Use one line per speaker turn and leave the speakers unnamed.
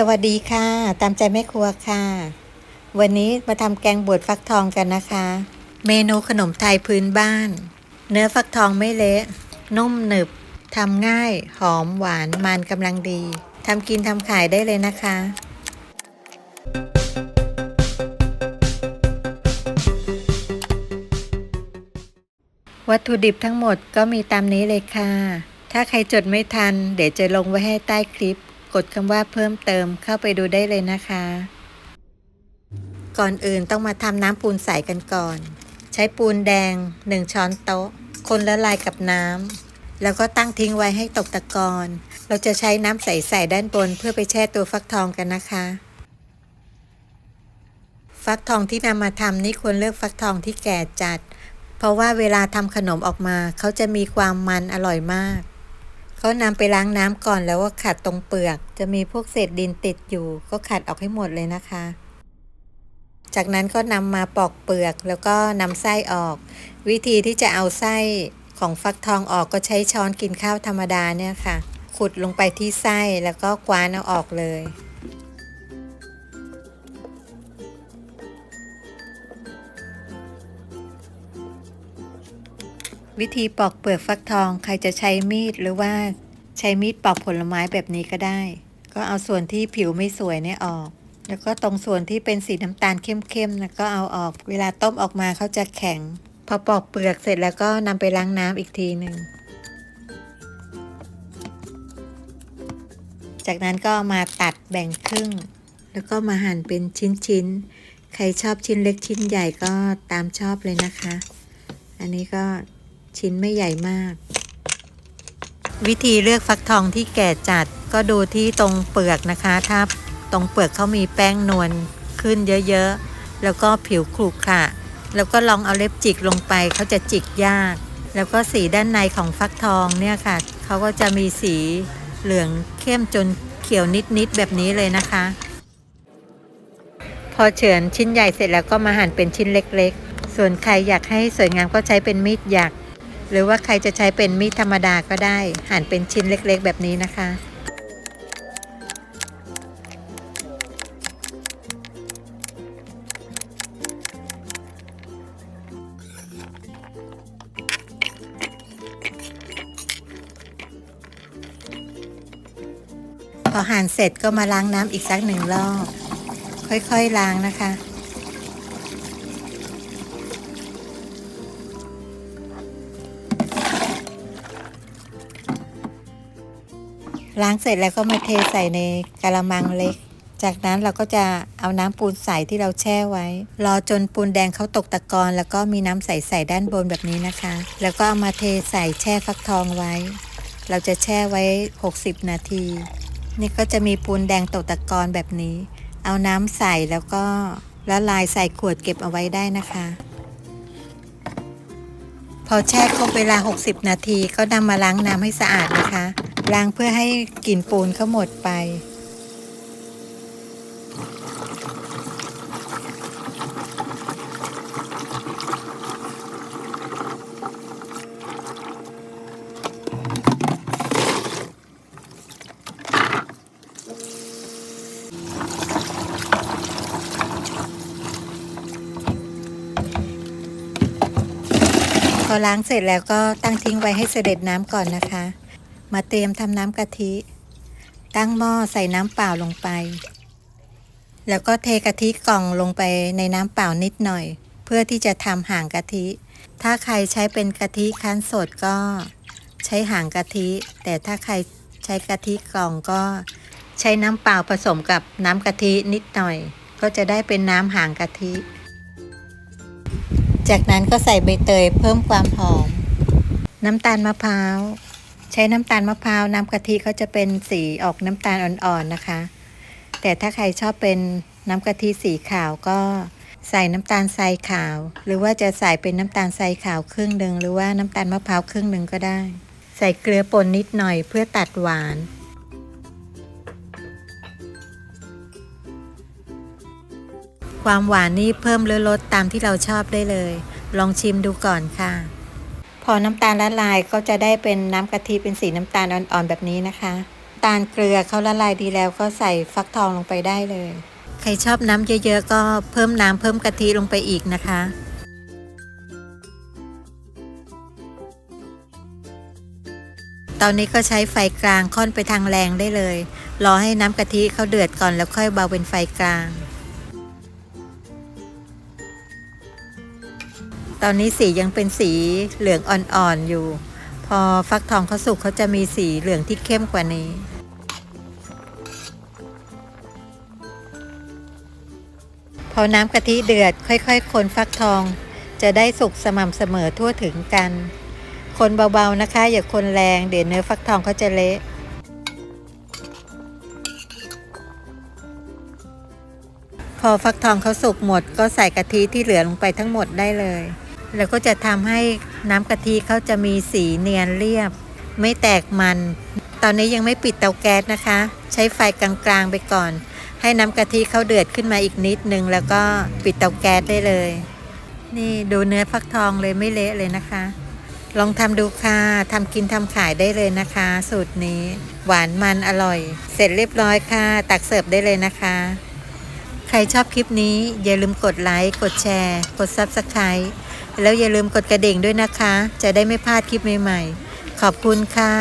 สวัสดีค่ะ ตามใจแม่ครัวค่ะ วันนี้มาทำแกงบวชฟักทองกันนะคะ เมนูขนมไทยพื้นบ้าน เนื้อฟักทองไม่เละนุ่มหนึบทำง่าย หอมหวานมันกำลังดีทำกินทำขายได้เลยนะคะ วัตถุดิบทั้งหมดก็มีตามนี้เลยค่ะ ถ้าใครจดไม่ทัน เดี๋ยวจะลงไว้ให้ใต้คลิป กดคำว่าเพิ่มเติมเข้าไปดูได้เลยนะคะ ก่อนอื่นต้องมาทำน้ำปูนใสกันก่อน ใช้ปูนแดง 1 ช้อนโต๊ะ คนละลายกับน้ำแล้วก็ตั้งทิ้งไว้ให้ตกตะกอนเราจะใช้น้ำใสใส่ด้านบนเพื่อไปแช่ตัวฟักทองกันนะคะ ฟักทองที่นำมาทำนี่ควรเลือกฟักทองที่แก่จัด เพราะว่าเวลาทำขนมออกมาเขาจะมีความมันอร่อยมาก ก็นำไปล้างน้ำก่อนแล้วก็ขัดตรงเปลือก จะมีพวกเศษดินติดอยู่ ก็ขัดออกให้หมดเลยนะคะ จากนั้นก็นำมาปอกเปลือกแล้วก็นำไส้ออก วิธีที่จะเอาไส้ของฟักทองออกก็ใช้ช้อนกินข้าวธรรมดาเนี่ยค่ะ ขุดลงไปที่ไส้แล้วก็กว้านเอาออกเลย วิธีปอกเปลือกฟักทองใครจะใช้มีดหรือว่าใช้มีดปอกผลไม้แบบนี้ก็ได้ ก็เอาส่วนที่ผิวไม่สวยเนี่ยออก แล้วก็ตรงส่วนที่เป็นสีน้ำตาลเข้มๆนะก็เอาออก เวลาต้มออกมาเขาจะแข็ง พอปอกเปลือกเสร็จแล้วก็นำไปล้างน้ำอีกทีหนึ่งจากนั้นก็มาตัดแบ่งครึ่ง แล้วก็มาหั่นเป็นชิ้นๆ ใครชอบชิ้นเล็กชิ้นใหญ่ก็ตามชอบเลยนะคะ อันนี้ก็ ชิ้นไม่ใหญ่มาก วิธีเลือกฟักทองที่แก่จัดก็ดูที่ตรงเปลือกนะคะ ถ้าตรงเปลือกเขามีแป้งนวลขึ้นเยอะๆ แล้วก็ผิวขรุขระแล้วก็ลองเอาเล็บจิกลงไปเขาจะจิกยาก แล้วก็สีด้านในของฟักทองเนี่ยค่ะเขาก็จะมีสีเหลืองเข้มจนเขียวนิดๆแบบนี้เลยนะคะ พอเฉือนชิ้นใหญ่เสร็จแล้วก็มาหั่นเป็นชิ้นเล็กๆ ส่วนใครอยากให้สวยงามก็ใช้เป็นมีดหยัก หรือว่าใครจะใช้เป็นมีดธรรมดาก็ได้ หั่นเป็นชิ้นเล็กๆ แบบนี้นะคะ พอหั่นเสร็จก็มาล้างน้ำอีกสักหนึ่งรอบ ค่อยๆล้างนะคะ ล้างเสร็จแล้วก็มาเทใส่ในกะละมังเล็ก จากนั้นเราก็จะเอาน้ำปูนใสที่เราแช่ไว้ รอจนปูนแดงเขาตกตะกอนแล้วก็มีน้ำใสใส่ด้านบนแบบนี้นะคะ แล้วก็เอามาเทใส่แช่ฟักทองไว้ เราจะแช่ไว้ 60 นาที นี่ก็จะมีปูนแดงตกตะกอนแบบนี้ เอาน้ำใส่แล้วก็ละลายใส่ขวดเก็บเอาไว้ได้นะคะ พอแช่ครบเวลา 60 นาทีก็นำมาล้างน้ำให้สะอาดนะคะ ล้างเพื่อให้กลิ่นปูนเขาหมดไป ล้างเสร็จแล้วก็ตั้งทิ้งไว้ให้เสด็จน้ำก่อนนะคะ มาเตรียมทำน้ำกะทิ ตั้งหม้อใส่น้ำเปล่าลงไป แล้วก็เทกะทิกล่องลงไปในน้ำเปล่านิดหน่อย เพื่อที่จะทำห่างกะทิ ถ้าใครใช้เป็นกะทิคั้นสดก็ใช้ห่างกะทิ แต่ถ้าใครใช้กะทิกล่องก็ใช้น้ำเปล่าผสมกับน้ำกะทินิดหน่อย ก็จะได้เป็นน้ำห่างกะทิ จากนั้นก็ใส่ใบเตยเพิ่มความหอม น้ำตาลมะพร้าว ใช้น้ำตาลมะพร้าวน้ำกะทิเขาจะเป็นสีออกน้ำตาลอ่อนๆนะคะ แต่ถ้าใครชอบเป็นน้ำกะทิสีขาวก็ใส่น้ำตาลทรายขาว หรือว่าจะใส่เป็นน้ำตาลทรายขาวครึ่งหนึ่งหรือว่าน้ำตาลมะพร้าวครึ่งหนึ่งก็ได้ ใส่เกลือป่นนิดหน่อยเพื่อตัดหวาน ความหวานนี่เพิ่มหรือลดตามที่เราชอบได้เลย ลองชิมดูก่อนค่ะ พอน้ำตาลละลายก็จะได้เป็นน้ำกะทิเป็นสีน้ำตาลอ่อนๆแบบนี้นะคะ ตาลเกลือเขาละลายดีแล้วก็ใส่ฟักทองลงไปได้เลย ใครชอบน้ำเยอะๆก็เพิ่มน้ำเพิ่มกะทิลงไปอีกนะคะตอนนี้ก็ใช้ไฟกลางค่อนไปทางแรงได้เลย รอให้น้ำกะทิเขาเดือดก่อนแล้วค่อยเบาเป็นไฟกลาง ตอนนี้สียังเป็นสีเหลืองอ่อนๆอยู่ พอฟักทองเขาสุกเขาจะมีสีเหลืองที่เข้มกว่านี้พอน้ำกะทิเดือดค่อยๆ คนฟักทอง จะได้สุกสม่ำเสมอทั่วถึงกัน คนเบาๆนะคะ อย่าคนแรงเดี๋ยวเนื้อฟักทองเขาจะเละพอฟักทองเขาสุกหมดก็ใส่กะทิที่เหลือลงไปทั้งหมดได้เลย แล้วก็จะทำให้น้ำกะทิเขาจะมีสีเนียนเรียบ ไม่แตกมัน ตอนนี้ยังไม่ปิดเตาแก๊สนะคะ ใช้ไฟกลางๆไปก่อน ให้น้ำกะทิเขาเดือดขึ้นมาอีกนิดนึง แล้วก็ปิดเตาแก๊สได้เลย นี่ดูเนื้อฟักทองเลยไม่เละเลยนะคะ ลองทำดูค่ะทำกินทำขายได้เลยนะคะ สูตรนี้ หวานมันอร่อย เสร็จเรียบร้อยค่ะ ตักเสิร์ฟได้เลยนะคะใครชอบคลิปนี้อย่าลืมกดไลค์ กดแชร์ กด Subscribe แล้วอย่าลืมกดกระดิ่งด้วยนะคะ จะได้ไม่พลาดคลิปใหม่ๆ ขอบคุณค่ะ